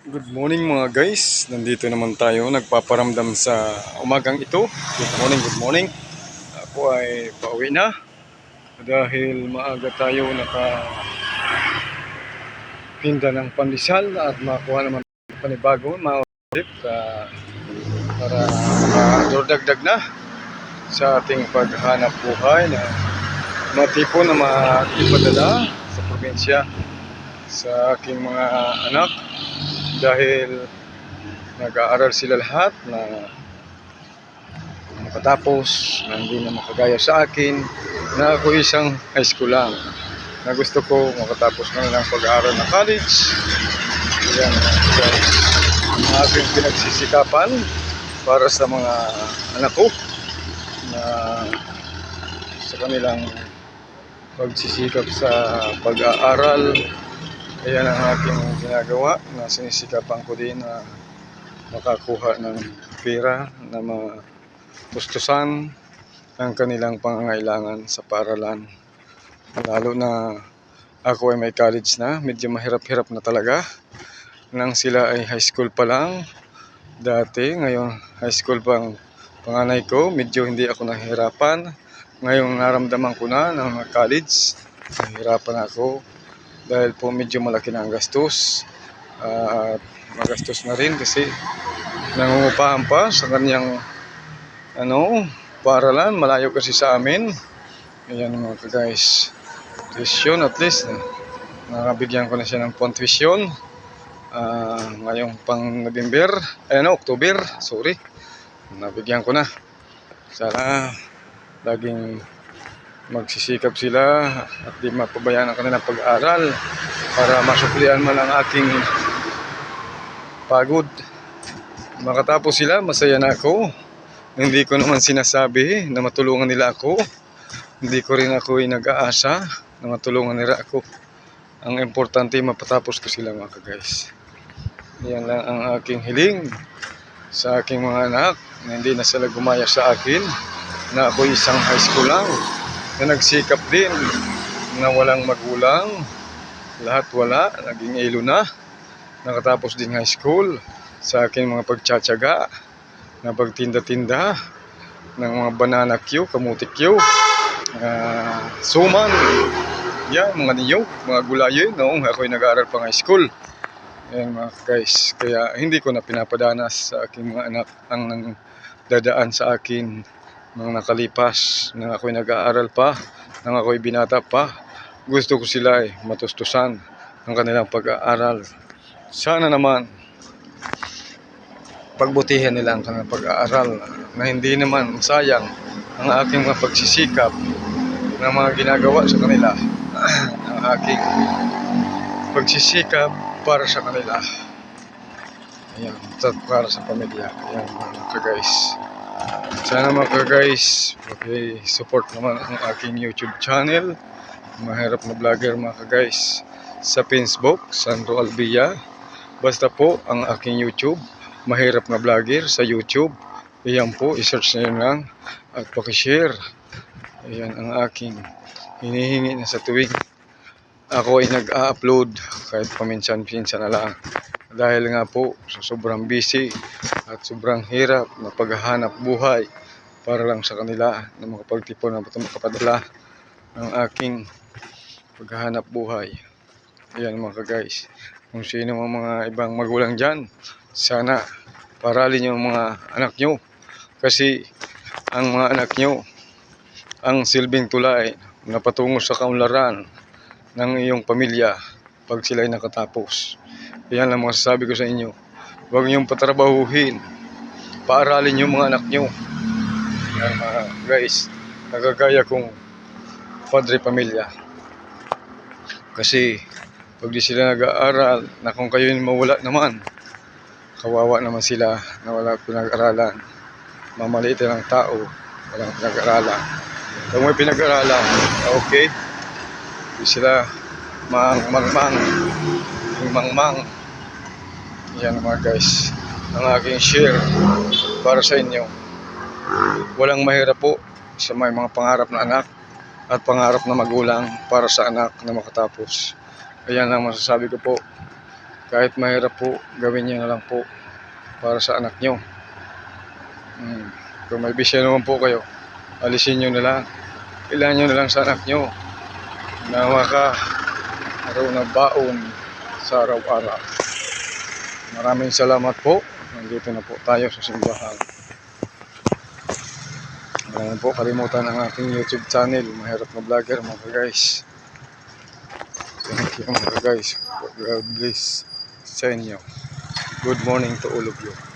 Good morning mga guys. Nandito naman tayo nagpaparamdam sa umagang ito. Good morning, good morning. Ako ay pauwi na dahil maaga tayo naka tinda ng pandesal at makuha naman panibago mga ulit ah, para makadordagdag na sa ating paghanap buhay na matipon na maipadala sa probinsya sa aking mga anak dahil nag-aaral sila lahat na makatapos na hindi na makagaya sa akin na ako isang high school lang. Na gusto ko makatapos na nilang pag-aaral na college. Yan. Ang aking pinagsisikapan para sa mga anak ko na sa kanilang pagsisikap sa pag-aaral Ayan ang aking ginagawa na sinisikapan ko din na makakuha ng pera na mapustusan ang kanilang pangangailangan sa paralan. Lalo na ako ay may college na, medyo mahirap-hirap na talaga. Nang sila ay high school pa lang, dati, ngayon high school pang panganay ko, medyo hindi ako nahihirapan. Ngayon naramdaman ko na na college, nahihirapan ako dahil po medyo malaki na ang gastos at magastos na rin kasi nangungupahan pa sa kanyang ano, paralan, malayo kasi sa amin. Ayan mga guys, tuition at least, eh, nakabigyan ko na siya ng pang tuition. Ah, ngayong pang November, ay ano, October, sorry. Nabigyan ko na. Sana laging magsisikap sila at di mapabayaan ang kanilang pag-aaral para masuklian man ang aking pagod. Makatapos sila, masaya na ako. Hindi ko naman sinasabi na matulungan nila ako. Hindi ko rin ako nag-aasa na matulungan nila ako. Ang importante, mapatapos ko sila mga guys. Yan lang ang aking hiling sa aking mga anak na hindi na sila gumaya sa akin na ako isang high school lang na nagsikap din na walang magulang. Lahat wala, naging ilo na. Nakatapos din high school. Sa aking mga pagtsatsaga na pagtinda-tinda ng mga banana Q, kamuti Q ah, suman. Yan, mga niyog, mga gulayo noong ako'y nag-aaral pang high school. Ayan mga guys, kaya hindi ko na pinapadanas sa aking mga anak ang dadaan sa akin nang nakalipas, nang ako'y nag-aaral pa, nang ako'y binata pa. Gusto ko sila ay matustusan ang kanilang pag-aaral. Sana naman pagbutihan nila ang kanilang pag-aaral na hindi naman sayang ang aking mga pagsisikap ng mga ginagawa sa kanila. ang aking pagsisikap para sa kanila. Ayan, para sa pamilya. Ayan mga guys. Sana mga guys, okay, support naman ang aking YouTube channel. Mahirap na vlogger mga guys. Sa Facebook, Sandro Albia. Basta po ang aking YouTube, mahirap na vlogger sa YouTube. Ayan po, isearch nyo lang at pakishare. Ayan ang aking hinihingi na sa tuwing ako ay nag-upload kahit paminsan-pinsan na lang. Dahil nga po sa sobrang busy at sobrang hirap na paghahanap buhay para lang sa kanila na makapagtipon na makapadala ng aking paghahanap buhay. Ayan mga guys. Kung sino mga, mga ibang magulang dyan, sana paralin yung mga anak nyo. Kasi ang mga anak nyo, ang silbing tulay na patungo sa kaunlaran ng iyong pamilya pag sila ay nakatapos. Yan lang masasabi ko sa inyo. Huwag niyong patrabahuhin. Paaralin yung mga anak niyo. Yan mga guys. Nagagaya kong padre pamilya. Kasi pag di sila nag-aaral, na kung kayo mawala naman, kawawa naman sila na wala pinag-aralan. Mamaliit ng tao, walang pinag-aralan. Kung may pinag-aralan, okay, Di sila mang mang mang yung mang mang yan mga guys ang aking share para sa inyo walang mahirap po sa may mga pangarap na anak at pangarap na magulang para sa anak na makatapos ayan ang masasabi ko po Kahit mahirap po, gawin niyo na lang po para sa anak nyo. Hmm. Kung may bisya naman po kayo, alisin nyo na lang. Ilan nyo na lang sa anak nyo. Nawa ka, araw na baon sa araw-araw. Maraming salamat po. Nandito na po tayo sa simbahan. Huwag po kalimutan ang ating YouTube channel, Mahirap na Vlogger mga guys. Thank you mga guys. God bless sa inyo. Good morning to all of you.